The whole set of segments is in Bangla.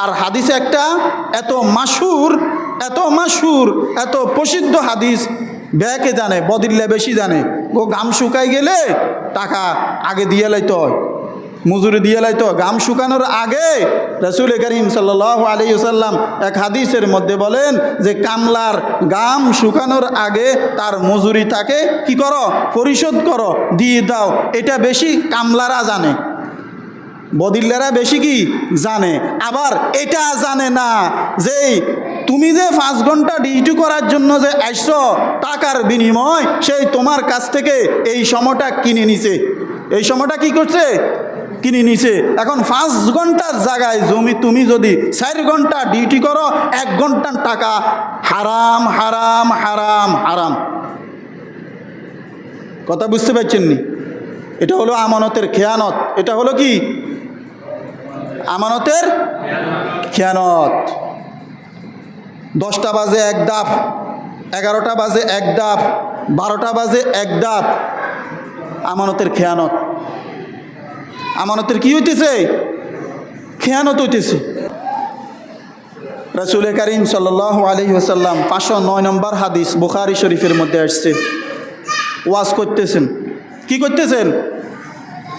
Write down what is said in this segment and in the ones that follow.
আর হাদিসে একটা এত মাসুর এত মাসুর এত প্রসিদ্ধ হাদিস। ব্যাকে জানে, বদিল্লে বেশি জানে। ও গাম শুকাই গেলে টাকা আগে দিয়ে লাইতে হয়, মজুরি দিয়ে লাইতো গাম শুকানোর আগে রসুল করিম সাল্লাহ আলী সাল্লাম এক হাদিসের মধ্যে বলেন যে, কামলার গাম শুকানোর আগে তার মজুরি তাকে কি করো? পরিশোধ করো, দিয়ে দাও। এটা বেশি কামলারা জানে। বদিল্লারা বেশি কি জানে? আবার এটা জানে না যে তুমি যে পাঁচ ঘণ্টা ডিউটি করার জন্য যে আইসো টাকার বিনিময়, সেই তোমার কাছ থেকে এই সময়টা কিনে নিছে। এই সময়টা কি করছে? কিনে নিছে। এখন পাঁচ ঘণ্টার জায়গায় জমি তুমি যদি চার ঘণ্টা ডিউটি করো, এক ঘণ্টার টাকা হারাম হারাম হারাম হারাম। কথা বুঝতে পারছেন নি? এটা হলো আমানতের খেয়ানত। এটা হলো কি? আমানতের খেয়ানত। দশটা বাজে এক দাপ এগারোটা বাজে এক দাপ বারোটা বাজে এক দাপ আমানতের খেয়ানত। আমানতের কি হইতেছে? খেয়ানত হইতেছে। রাসুল করিম সাল আলি ওসাল্লাম পাঁচশো নয় নম্বর হাদিস বুখারি শরীফের মধ্যে আসছে। ওয়াজ করতেছেন। কি করতেছেন?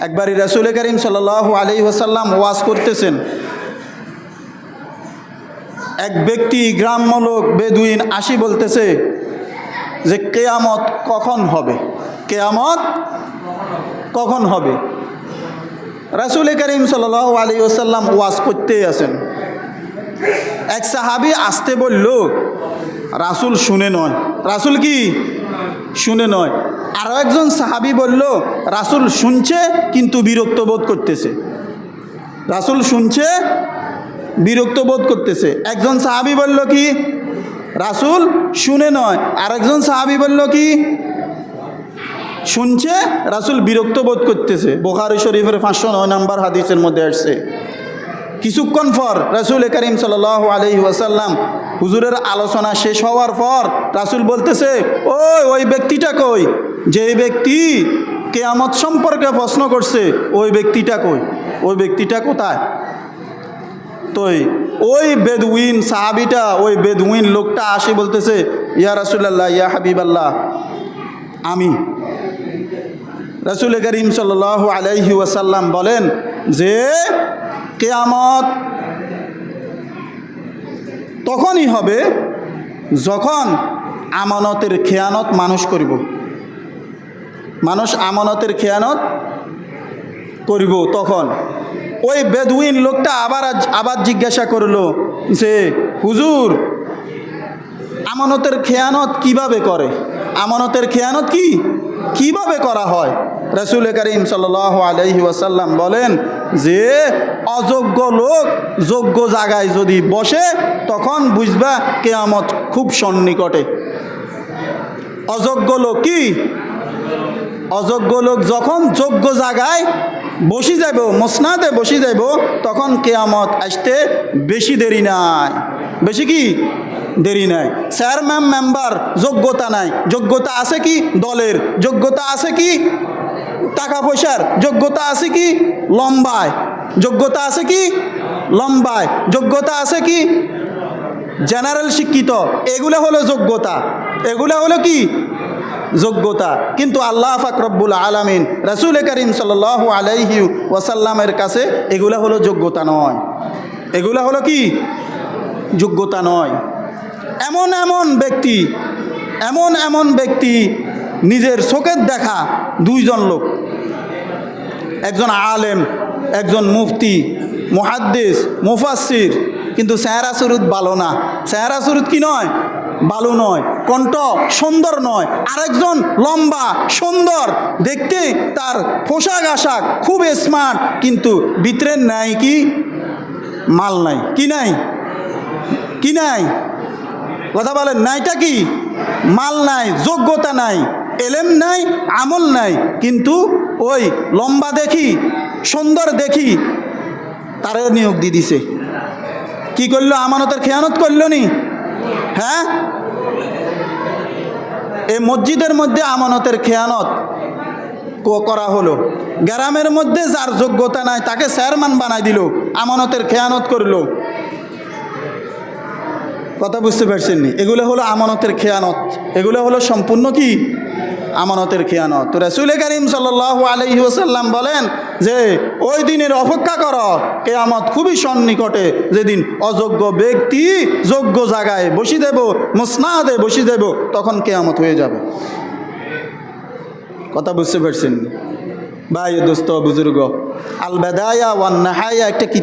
একবারই রাসুল করিম সাল আলি ওসাল্লাম ওয়াজ করতেছেন। এক ব্যক্তি গ্রাম্য লোক বেদুইন আসি বলতেছে যে, কেয়ামত কখন হবে? কেয়ামত কখন হবে? রাসুল করিম সাল আলী ওসাল্লাম ওয়াজ করতেই আছেন। এক সাহাবি আসতে বলল, রাসুল শুনে নয়। রাসুল কি? শুনে নয়। আরও একজন সাহাবি বলল, রাসুল শুনছে, কিন্তু বিরক্ত বোধ করতেছে। রাসুল শুনছে, বিরক্ত বোধ করতেছে। একজন সাহাবি বলল কি, রাসুল শুনে নয়। আরেকজন সাহাবি বলল কি, শুনছে, রাসুল বিরক্ত বোধ করতেছে। বোখারি শরীফের পাঁচশো নয় নম্বর হাদিসের মধ্যে আসছে। কিছুক্ষণ পর রাসুল করিম সাল আলহি ওয়াসাল্লাম হুজুরের আলোচনা শেষ হওয়ার পর রাসুল বলতেছে, ওই ওই ব্যক্তিটা কই? যে ব্যক্তি কেয়ামত সম্পর্কে প্রশ্ন করছে, ওই ব্যক্তিটা কই? ওই ব্যক্তিটা কোথায়? তোই ওই বেদউইন সাহাবিটা, ওই বেদউইন লোকটা আসে বলতেছে, ইয়া রাসুল্লাহ ইয়া হাবিব আল্লাহ আমি। রসুল করিম সাল আলাইহি ওয়াসাল্লাম বলেন যে, কেয়ামত তখনই হবে যখন আমানতের খেয়ানত মানুষ করিব। মানুষ আমানতের খেয়ানত করিব তখন। ওই বেদুইন লোকটা আবার আবার জিজ্ঞাসা করল যে, হুজুর, আমানতের খেয়ানত কীভাবে করে? আমানতের খেয়ানত কি? কীভাবে করা হয়? রসুল করিম সাল আলহি ওয়াসাল্লাম বলেন যে, অযোগ্য লোক যোগ্য জায়গায় যদি বসে, তখন বুঝবা কেয়ামত খুব সন্নিকটে। অযোগ্য লোক কি? অযোগ্য লোক যখন যোগ্য জায়গায় বসি যাইব, মোসনাদে বসি যাইব, তখন কেয়ামত আসতে বেশি দেরি নাই। বেশি কি? দেরি নাই। চেয়ারম্যান মেম্বার যোগ্যতা নাই। যোগ্যতা আছে কি? দলের। যোগ্যতা আছে কি? টাকা পয়সার। যোগ্যতা আছে কি? লম্বায়। যোগ্যতা আছে কি? লম্বায়। যোগ্যতা আছে কি? জেনারেল শিক্ষিত। এগুলো হলো যোগ্যতা। এগুলো হলো কি? যোগ্যতা। কিন্তু আল্লাহ ফাকরব্বুল আলমিন রসুল করিম সাল আলাইহি ওয়াসাল্লামের কাছে এগুলা হলো যোগ্যতা নয়। এগুলা হলো কি? যোগ্যতা নয়। এমন এমন ব্যক্তি, এমন এমন ব্যক্তি নিজের চোখের দেখা দুইজন লোক। একজন আলেম, একজন মুফতি, মুহাদ্দিস মুফাসির কিন্তু চেহারা সুরুত ভালো না। চেহারা সুরুত কি নয়? ভালো নয়। কণ্ঠ সুন্দর নয়, আরেকজন লম্বা, সুন্দর। দেখতে তার পোশাক আশাক খুব স্মার্ট কিন্তু ভিতরের নাই কি? মাল নাই। কি নাই? কি নাই? কথা বলেন, নাইটা কি? মাল নাই, যোগ্যতা নাই, এলেম নাই, আমল নাই, কিন্তু ওই লম্বা দেখি, সুন্দর দেখি, তারে নিয়োগ দিয়ে দিছে। কি করল? আমানতের খেয়ানত করল নি? হ্যাঁ? এই মসজিদের মধ্যে আমানতের খেয়ানত করা হলো। গ্রামের মধ্যে যার যোগ্যতা নাই, তাকে চেয়ারম্যান বানাই দিল, আমানতের খেয়ানত করল। কথা বুঝতে পারছেন নি এগুলো হলো আমানতের খেয়ানত। এগুলো হলো সম্পূর্ণ কি? আমানতের খেয়ানত। তো রসুল করিম সাল্লাহ আলহি ওসাল্লাম বলেন যে, ওই দিনের অপেক্ষা কর, কেয়ামত খুবই সন্নিকটে। যেদিন অযোগ্য ব্যক্তি যোগ্য জায়গায় বসি দেব, মুসনাদে বসি দেব, তখন কেয়ামত হয়ে যাবে। কথা বুঝতে পারছেন ভাই, দোস্ত, বুজুর্গ আল বেদায়া ওয়ান একটা কিতাব